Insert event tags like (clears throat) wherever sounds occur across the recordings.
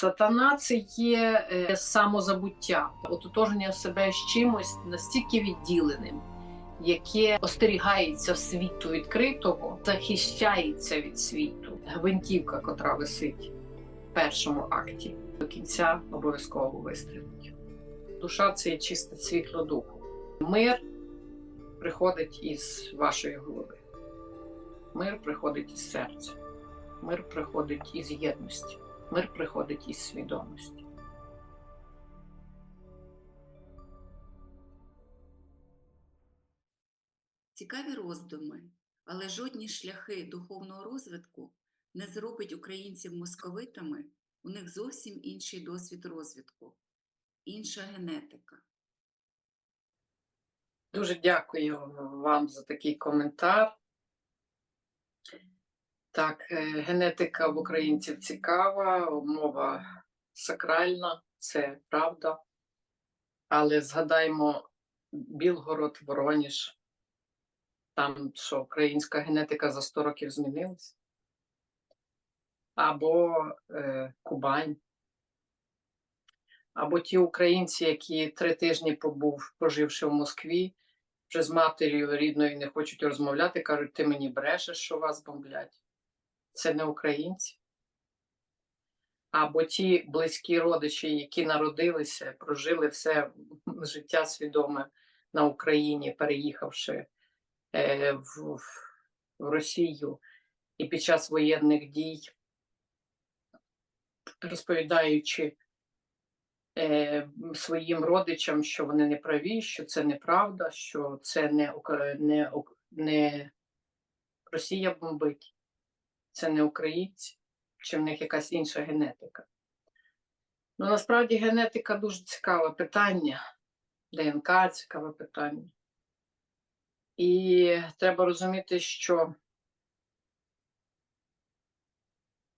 Сатана це є е, самозабуття, ототожнення себе з чимось настільки відділеним, яке остерігається світу відкритого, захищається від світу. Гвинтівка, котра висить в першому акті, до кінця обов'язково вистрілить. Душа це є чисте світло духу. Мир приходить із вашої голови. Мир приходить із серця. Мир приходить із єдності. Мир приходить із свідомості. Цікаві роздуми, але жодні шляхи духовного розвитку не зробить українців московитами, у них зовсім інший досвід розвитку, інша генетика. Дуже дякую вам за такий коментар. Так, е, генетика в українців цікава, мова сакральна, це правда. Але згадаймо Білгород, Вороніж, там що українська генетика за 100 років змінилась. Або е, Кубань. Або ті українці, які три тижні побув, поживши в Москві, вже з матір'ю рідною не хочуть розмовляти, кажуть, ти мені брешеш, що вас бомблять. Це не українці. Або ті близькі родичі, які народилися, прожили все життя свідоме на Україні, переїхавши е, в, в Росію і під час воєнних дій, розповідаючи е, своїм родичам, що вони не праві, що це неправда, що це не, не, не Росія бомбить, це не українці, чи в них якась інша генетика. Ну, насправді генетика дуже цікаве питання, ДНК цікаве питання. І треба розуміти, що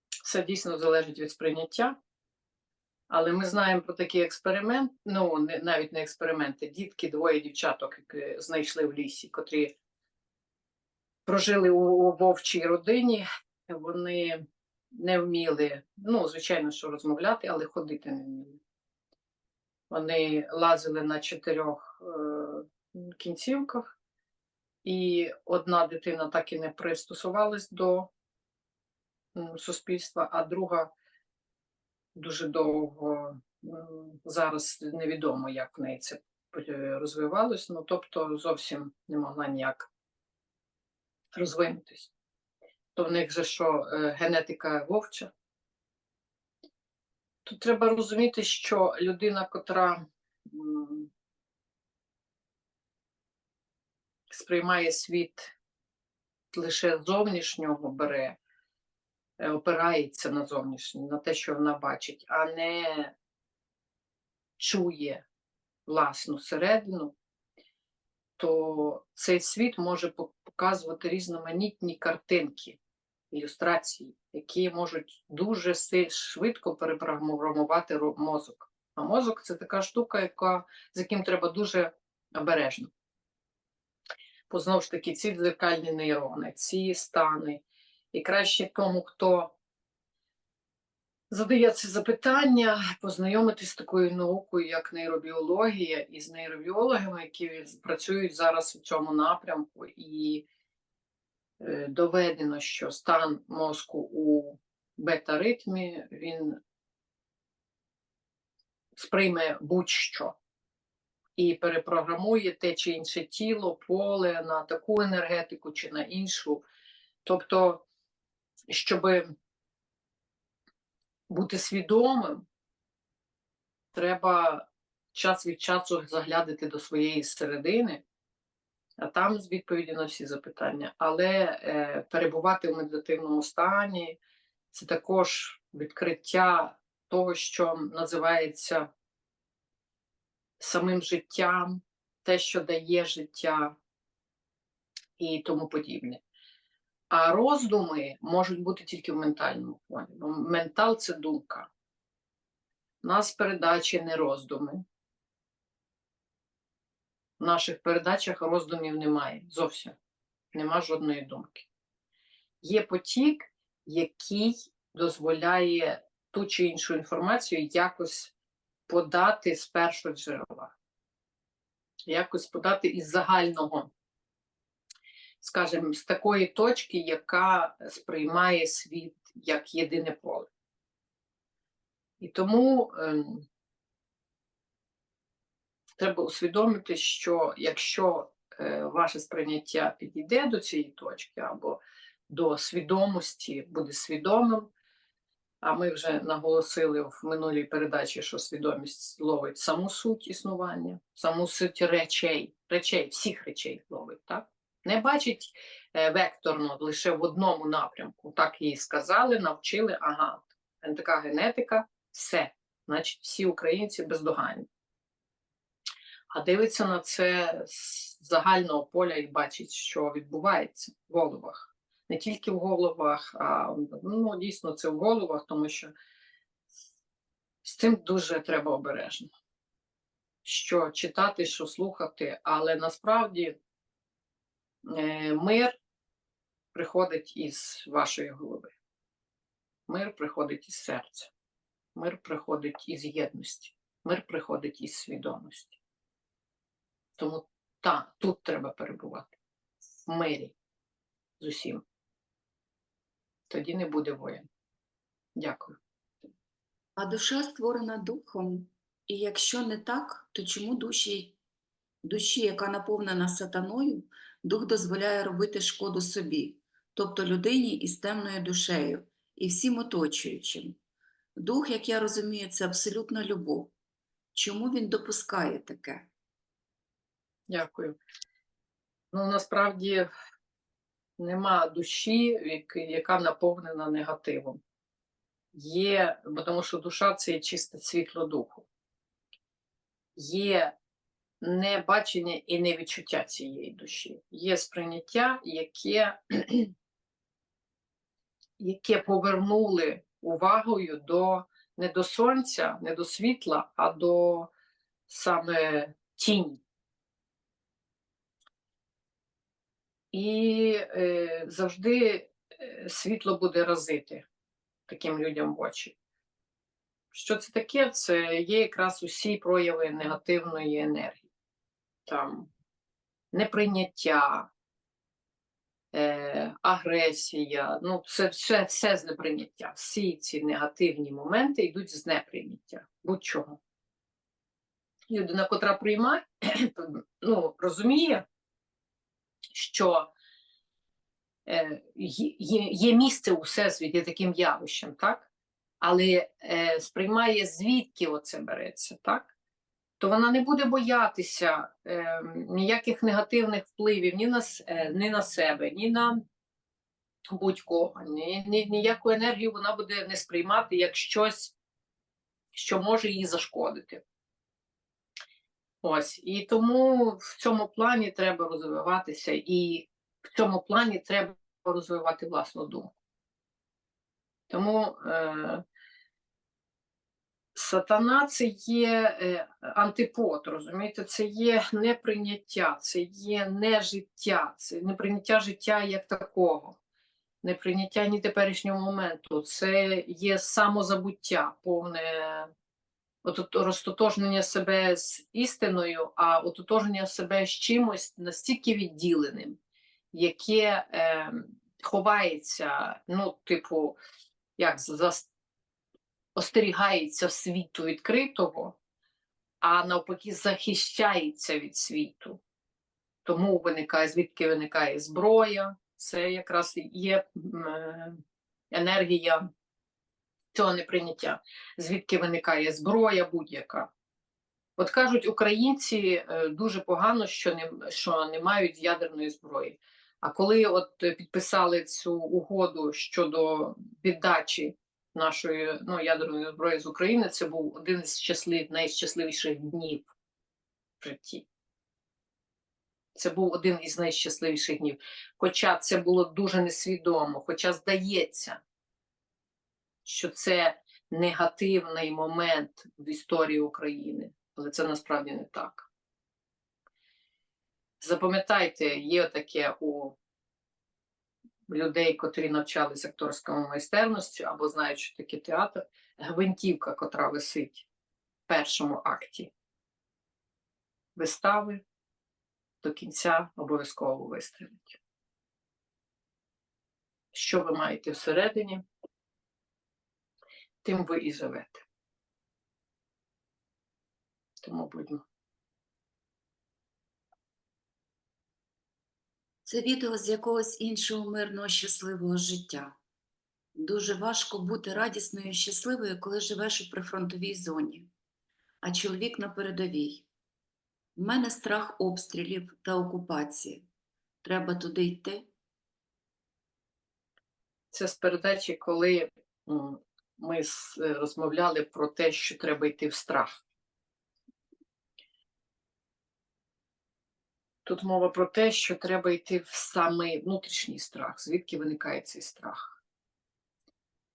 все дійсно залежить від сприйняття. Але ми знаємо про такий експеримент, ну не, навіть не експерименти, дітки, двоє дівчаток які знайшли в лісі, котрі прожили у, у вовчій родині. Вони не вміли, ну, звичайно, що розмовляти, але ходити не вміли. Вони лазили на чотирьох е, кінцівках, і одна дитина так і не пристосувалась до суспільства, а друга дуже довго зараз невідомо, як в неї це е, розвивалось, ну тобто зовсім не могла ніяк розвинутись. То в них же що е, генетика вовча. Тут треба розуміти, що людина, котра сприймає світ лише зовнішнього бере, е, опирається на зовнішнє, на те, що вона бачить, а не чує власну середину, то цей світ може показувати різноманітні картинки, ілюстрації, які можуть дуже швидко перепрограмувати мозок. А мозок це така штука, яка, з яким треба дуже обережно. Бо знову ж таки, ці дзеркальні нейрони, ці стани. І краще тому, хто задає це запитання, познайомитись з такою наукою, як нейробіологія, і з нейробіологами, які працюють зараз у цьому напрямку, і е, доведено, що стан мозку у бета-ритмі він сприйме будь-що і перепрограмує те чи інше тіло, поле на таку енергетику чи на іншу. Тобто, щоб бути свідомим, треба час від часу заглядати до своєї середини, а там з відповіді на всі запитання. Але е, перебувати в медитативному стані це також відкриття того, що називається самим життям, те, що дає життя і тому подібне. А роздуми можуть бути тільки в ментальному плані. Бо Ментал це думка. У нас передачі не роздуми. В наших передачах роздумів немає зовсім. Нема жодної думки. Є потік, який дозволяє ту чи іншу інформацію якось подати з першого джерела, якось подати із загального, скажімо, з такої точки, яка сприймає світ як єдине поле. І тому ем, треба усвідомити, що якщо е, ваше сприйняття підійде до цієї точки або до свідомості, буде свідомим. А ми вже наголосили в минулій передачі, що свідомість ловить саму суть існування, саму суть речей, речей, всіх речей ловить, так? Не бачить е, векторно лише в одному напрямку. Так їй сказали, навчили, ага, така генетика, все. Значить, всі українці бездоганні. А дивиться на це з загального поля і бачить, що відбувається в головах не тільки в головах, а ну, дійсно це в головах, тому що з цим дуже треба обережно. Що читати, що слухати, але насправді мир приходить із вашої голови. Мир приходить із серця, мир приходить із єдності, мир приходить із свідомості. Тому та, тут треба перебувати в мирі з усім тоді не буде воїн. Дякую. А душа створена духом, і якщо не так, то чому душі, душі, яка наповнена сатаною, дух дозволяє робити шкоду собі, тобто людині із темною душею і всім оточуючим? Дух, як я розумію, це абсолютна любов. Чому він допускає таке? Дякую. Ну, насправді нема душі, яка наповнена негативом. Є, тому що душа це є чисте світло духу. Є небачення і невідчуття цієї душі. Є сприйняття, яке, (clears throat) яке повернули увагою до не до сонця, не до світла, а до саме тіні. і е, завжди е, світло буде разити таким людям в очі. Що це таке? Це є якраз усі прояви негативної енергії, там неприйняття, е, агресія, ну, це все, все з неприйняття. Всі ці негативні моменти йдуть з неприйняття будь-чого. Людина, котра приймає, (clears throat) ну, розуміє, що е, є, є місце у всесвіті таким явищем, так? але е, сприймає, звідки оце береться, так? То вона не буде боятися е, ніяких негативних впливів ні на е, ні на себе, ні на будь-кого. Ні, ні, ніяку енергію вона буде не сприймати як щось, що може їй зашкодити. Ось і тому в цьому плані треба розвиватися, і в цьому плані треба розвивати власну думку. Тому е, сатана це є е, антипод, розумієте, це є неприйняття, це є нежиття, це неприйняття життя як такого, неприйняття ні теперішнього моменту, це є самозабуття, повне от розтотожнення себе з істиною, а ототожнення себе з чимось настільки відділеним, яке е, ховається, ну, типу, як за, остерігається світу відкритого, а навпаки, захищається від світу. Тому виникає, звідки виникає зброя, це якраз є е, енергія цього неприйняття, звідки виникає зброя будь-яка. От кажуть, українці е, дуже погано, що не що не мають ядерної зброї. А коли от підписали цю угоду щодо віддачі нашої ну, ядерної зброї з України, це був один з щаслив, найщасливіших днів в житті. Це був один із найщасливіших днів. Хоча це було дуже несвідомо, хоча здається, що це негативний момент в історії України, але це насправді не так. Запам'ятайте, є таке у людей, котрі навчалися акторському майстерності або знають, що таке театр, гвинтівка, котра висить в першому акті вистави, до кінця обов'язково вистрілить. Що ви маєте всередині, тим ви і живете. Тому будьмо. Це відео з якогось іншого мирного щасливого життя. Дуже важко бути радісною і щасливою, коли живеш у прифронтовій зоні, а чоловік на передовій. У мене страх обстрілів та окупації. Треба туди йти. Це з передачі, коли ми е, розмовляли про те, що треба йти в страх. Тут мова про те, що треба йти в самий внутрішній страх, звідки виникає цей страх.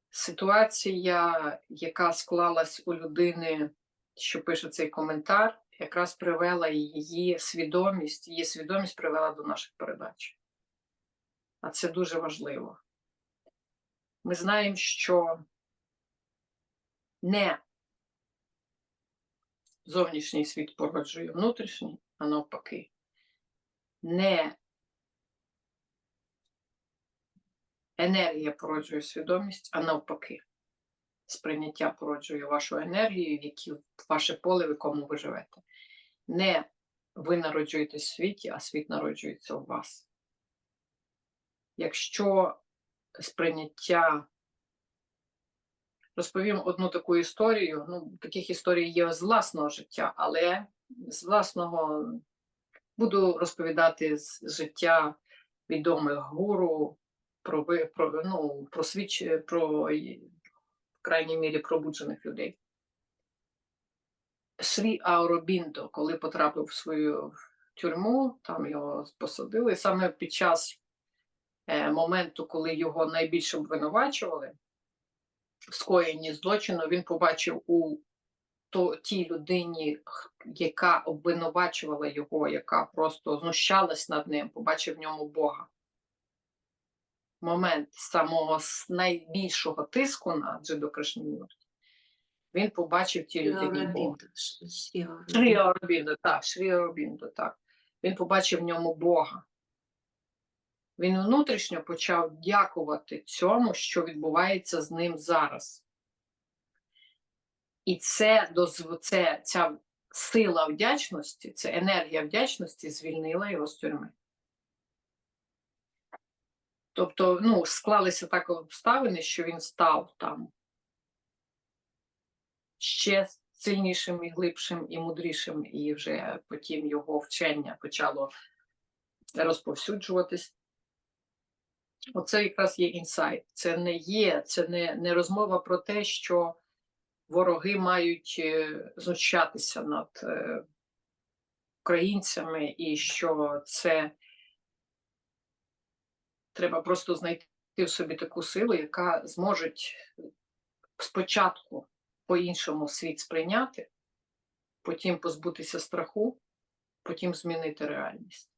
Ситуація, яка склалась у людини, що пише цей коментар, якраз привела її свідомість, її свідомість привела до наших передач. А це дуже важливо. Ми знаємо, що не зовнішній світ породжує внутрішній, а навпаки. Не енергія породжує свідомість, а навпаки. Сприйняття породжує вашу енергію, в які ваше поле, в якому ви живете. Не ви народжуєтесь в світі, а світ народжується у вас. Якщо сприйняття. Розповім одну таку історію. Ну, таких історій є з власного життя, але з власного буду розповідати з життя відомих гуру, про, про, ну, про свіч, про в крайній мірі пробуджених людей. Шрі Ауробіндо, коли потрапив в свою тюрму, там його посадили саме під час е, моменту, коли його найбільше обвинувачували в скоєнні злочину, він побачив у то, тій людині, яка обвинувачувала його, яка просто знущалась над ним, побачив в ньому Бога. Момент самого найбільшого тиску на Джидо Кришнамурті, він побачив тій людині Бога. Шрі так. Він побачив в ньому Бога. Він внутрішньо почав дякувати цьому, що відбувається з ним зараз. І це, це ця сила вдячності, ця енергія вдячності звільнила його з тюрми. Тобто, ну, склалися так обставини, що він став там ще сильнішим і глибшим і мудрішим, і вже потім його вчення почало розповсюджуватись. Оце якраз є інсайт. Це не є, це не, не розмова про те, що вороги мають е, знущатися над е, українцями, і що це треба просто знайти в собі таку силу, яка зможе спочатку по-іншому світ сприйняти, потім позбутися страху, потім змінити реальність.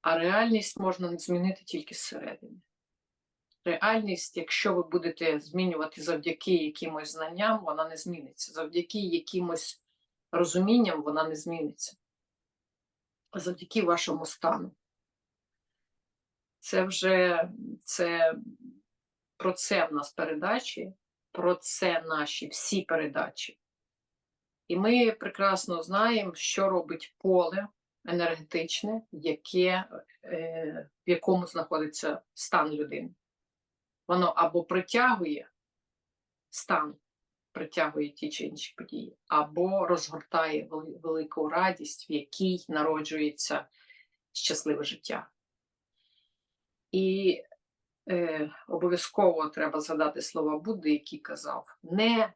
А реальність можна змінити тільки зсередини. Реальність, якщо ви будете змінювати завдяки якимось знанням, вона не зміниться. Завдяки якимось розумінням вона не зміниться. Завдяки вашому стану. Це вже це про це в нас передачі, про це наші всі передачі. І ми прекрасно знаємо, що робить поле енергетичне, яке, е, в якому знаходиться стан людини. Воно або притягує стан, притягує ті чи інші події, або розгортає велику радість, в якій народжується щасливе життя. І е, обов'язково треба згадати слова Будди, який казав: не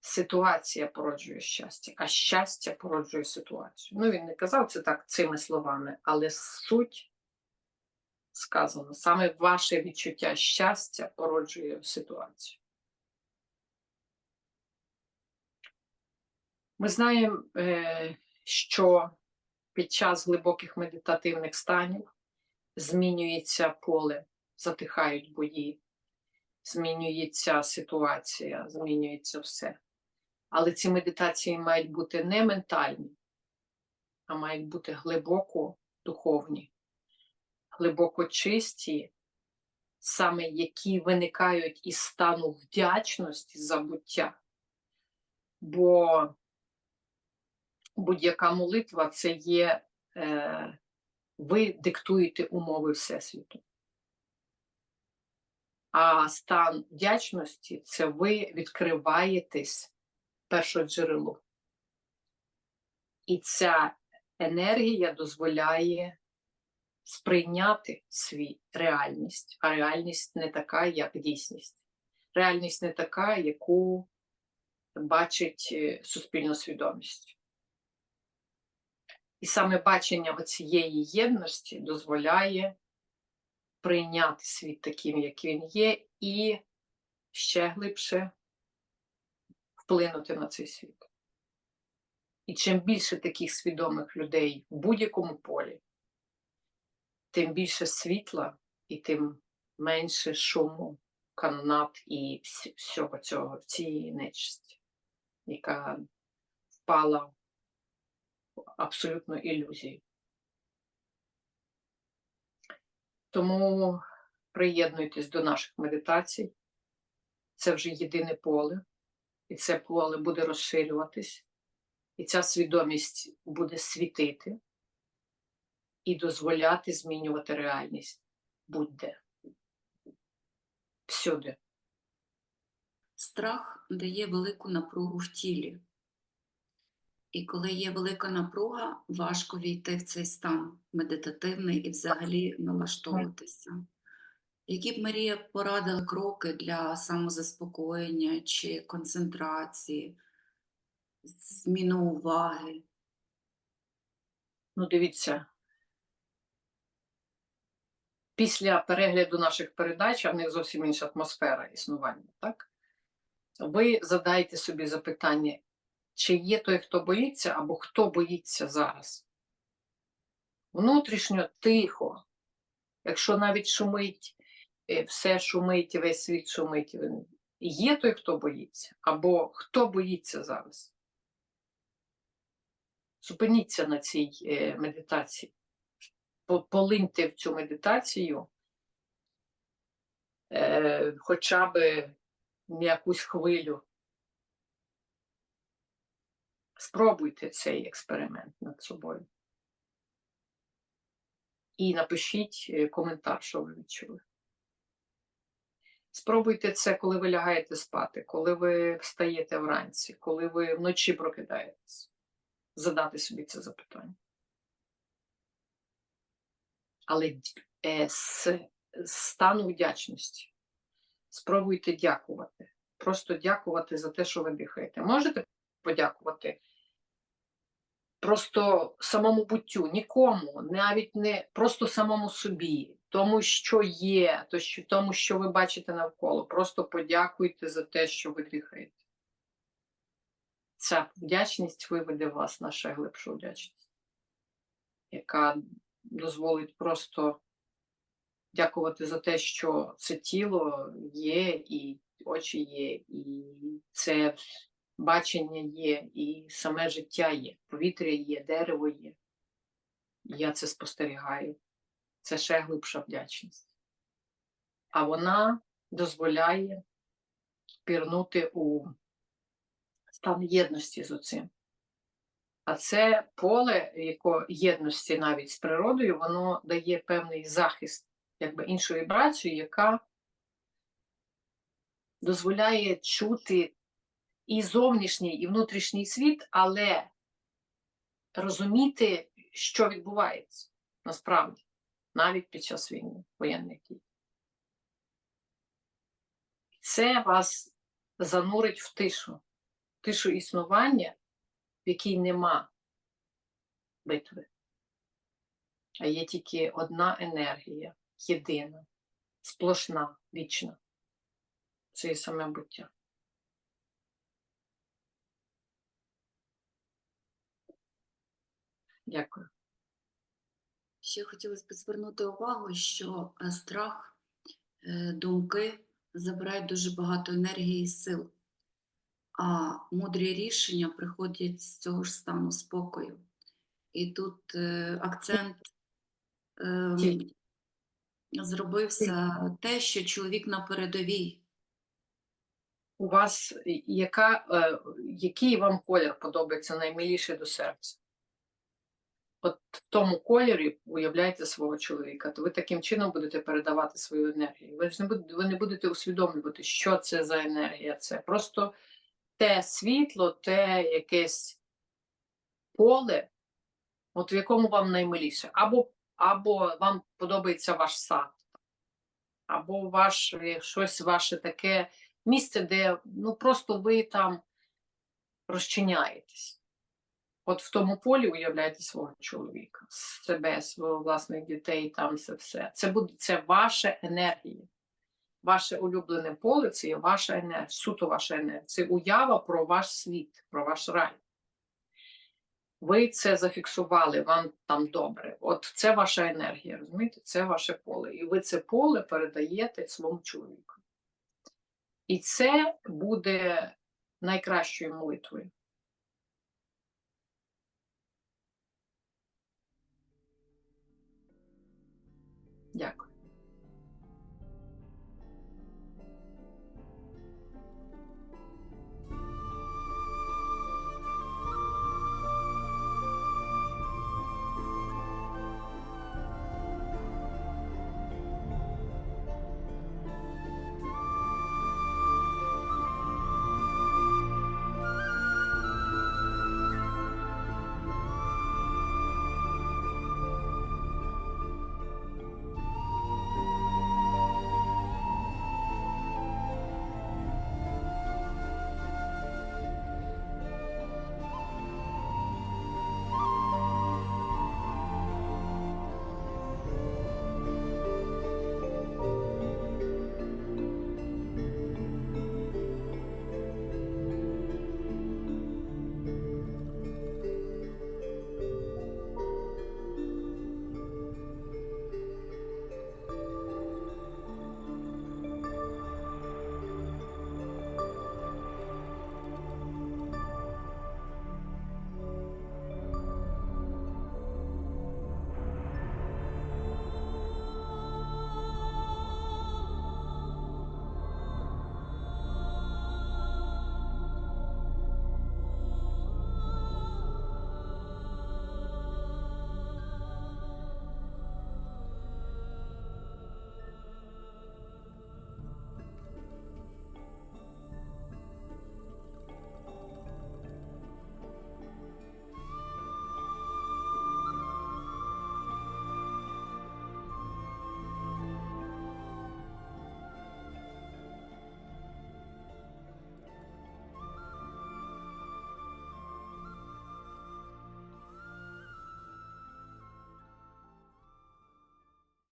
ситуація породжує щастя, а щастя породжує ситуацію. Ну, він не казав це так цими словами, але суть сказано, саме ваше відчуття щастя породжує ситуацію. Ми знаємо, е, що під час глибоких медитативних станів змінюється поле, затихають бої, змінюється ситуація, змінюється все. Але ці медитації мають бути не ментальні, а мають бути глибоко духовні, глибоко чисті, саме які виникають із стану вдячності за буття. Бо будь-яка молитва це є, е, ви диктуєте умови Всесвіту. А стан вдячності це ви відкриваєтесь першоджерелу. І ця енергія дозволяє сприйняти свій реальність, а реальність не така, як дійсність. Реальність не така, яку бачить е, суспільна свідомість. І саме бачення оцієї єдності дозволяє прийняти світ таким, як він є, і ще глибше вплинути на цей світ. І чим більше таких свідомих людей в будь-якому полі, тим більше світла і тим менше шуму, канонат і всього цього, цієї нечисті, яка впала в абсолютну ілюзію. Тому приєднуйтесь до наших медитацій. Це вже єдине поле, і це поле буде розширюватись, і ця свідомість буде світити і дозволяти змінювати реальність будь-де. Всюди. Страх дає велику напругу в тілі. І коли є велика напруга, важко війти в цей стан медитативний і взагалі налаштовуватися. Які б Марія порадила кроки для самозаспокоєння чи концентрації, зміни уваги? Ну, дивіться. Після перегляду наших передач, а в них зовсім інша атмосфера існування, так? Ви задаєте собі запитання, чи є той, хто боїться, або хто боїться зараз? Внутрішньо тихо. Якщо навіть шумить, е, все шумить, весь світ шумить, є той, хто боїться, або хто боїться зараз? Зупиніться на цій е, медитації. По- Полиньте в цю медитацію е, хоча б якусь хвилю. Спробуйте цей експеримент над собою. І напишіть е, коментар, що ви відчули. Спробуйте це, коли ви лягаєте спати, коли ви встаєте вранці, коли ви вночі прокидаєтесь. Задати собі це запитання. Але е, з, з стану вдячності спробуйте дякувати. Просто дякувати за те, що ви дихаєте. Можете подякувати просто самому буттю, нікому, навіть не просто самому собі, тому, що є, тому, що ви бачите навколо. Просто подякуйте за те, що ви дихаєте. Ця вдячність виведе вас на ще глибшу вдячність, яка дозволить просто дякувати за те, що це тіло є, і очі є, і це бачення є, і саме життя є, повітря є, дерево є. Я це спостерігаю. Це ще глибша вдячність. А вона дозволяє пірнути у стан єдності з оцим. А це поле яко єдності навіть з природою, воно дає певний захист, якби іншу вібрацію, яка дозволяє чути і зовнішній, і внутрішній світ, але розуміти, що відбувається насправді, навіть під час війни, воєнних дій. Це вас занурить в тишу, тишу існування, в якій нема битви, а є тільки одна енергія, єдина, сплошна, вічна. Це і саме буття. Дякую. Ще хотілося б звернути увагу, що е, страх, е, думки забирають дуже багато енергії і сил, а мудрі рішення приходять з цього ж стану спокою. І тут е, акцент е, зробився те, що чоловік на передовій. У вас яка, е, який вам колір подобається наймиліший до серця? От в тому кольорі уявляйте свого чоловіка, то ви таким чином будете передавати свою енергію. Ви ж не будете, ви не будете усвідомлювати, що це за енергія. Це просто те світло, те якесь поле, от в якому вам наймиліше. Або, або вам подобається ваш сад, або ваш, е, щось ваше таке місце, де ну, просто ви там розчиняєтесь. От в тому полі уявляйте свого чоловіка, себе, свого власних дітей, там це все. Це буде це ваша енергія. Ваше улюблене поле це є ваша енергія, суто ваша енергія. Це уява про ваш світ, про ваш рай. Ви це зафіксували, вам там добре. От це ваша енергія, розумієте? Це ваше поле. І ви це поле передаєте своєму чоловіку. І це буде найкращою молитвою. Дякую.